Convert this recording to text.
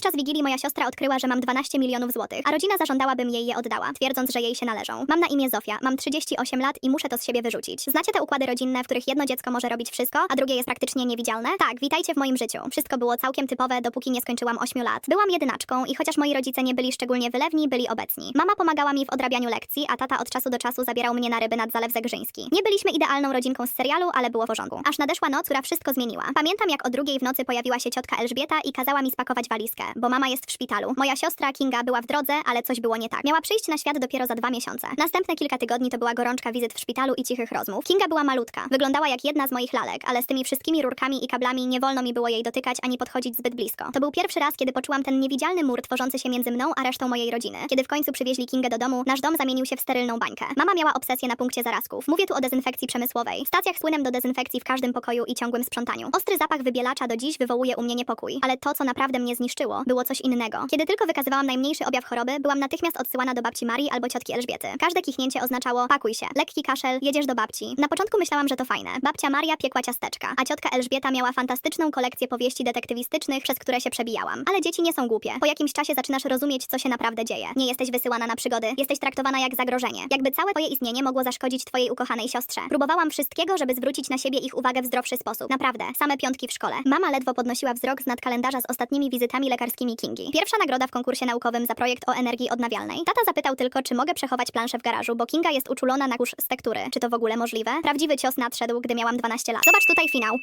Podczas Wigilii moja siostra odkryła, że mam 12 milionów złotych, a rodzina zażądała, bym jej je oddała, twierdząc, że jej się należą. Mam na imię Zofia, mam 38 lat i muszę to z siebie wyrzucić. Znacie te układy rodzinne, w których jedno dziecko może robić wszystko, a drugie jest praktycznie niewidzialne? Tak, witajcie w moim życiu. Wszystko było całkiem typowe, dopóki nie skończyłam 8 lat. Byłam jedynaczką i chociaż moi rodzice nie byli szczególnie wylewni, byli obecni. Mama pomagała mi w odrabianiu lekcji, a tata od czasu do czasu zabierał mnie na ryby nad Zalew Zegrzyński. Nie byliśmy idealną rodzinką z serialu, ale było w porządku. Aż nadeszła noc, która wszystko zmieniła. Pamiętam, jak o drugiej w nocy pojawiła się ciotka Elżbieta i kazała mi spakować walizkę, bo mama jest w szpitalu. Moja siostra Kinga była w drodze, ale coś było nie tak. Miała przyjść na świat dopiero za dwa miesiące. Następne kilka tygodni to była gorączka wizyt w szpitalu i cichych rozmów. Kinga była malutka. Wyglądała jak jedna z moich lalek, ale z tymi wszystkimi rurkami i kablami nie wolno mi było jej dotykać ani podchodzić zbyt blisko. To był pierwszy raz, kiedy poczułam ten niewidzialny mur tworzący się między mną a resztą mojej rodziny. Kiedy w końcu przywieźli Kingę do domu, nasz dom zamienił się w sterylną bańkę. Mama miała obsesję na punkcie zarazków. Mówię tu o dezynfekcji przemysłowej, stacjach z do dezynfekcji w każdym pokoju i ciągłym sprzątaniu. Ostry zapach wybielacza do dziś wywołuje u mnie niepokój, ale to, co naprawdę mnie zniszczyło, było coś innego. Kiedy tylko wykazywałam najmniejszy objaw choroby, byłam natychmiast odsyłana do babci Marii albo ciotki Elżbiety. Każde kichnięcie oznaczało pakuj się, lekki kaszel, jedziesz do babci. Na początku myślałam, że to fajne. Babcia Maria piekła ciasteczka, a ciotka Elżbieta miała fantastyczną kolekcję powieści detektywistycznych, przez które się przebijałam. Ale dzieci nie są głupie. Po jakimś czasie zaczynasz rozumieć, co się naprawdę dzieje. Nie jesteś wysyłana na przygody, jesteś traktowana jak zagrożenie. Jakby całe twoje istnienie mogło zaszkodzić twojej ukochanej siostrze. Próbowałam wszystkiego, żeby zwrócić na siebie ich uwagę w zdrowszy sposób. Naprawdę, same piątki w szkole. Mama ledwo podnosiła wzrok z nad kalendarza z ostatnimi wizytami lekarskimi Kingi. Pierwsza nagroda w konkursie naukowym za projekt o energii odnawialnej. Tata zapytał tylko, czy mogę przechować planszę w garażu, bo Kinga jest uczulona na kurz z tektury. Czy to w ogóle możliwe? Prawdziwy cios nadszedł, gdy miałam 12 lat. Zobacz tutaj finał.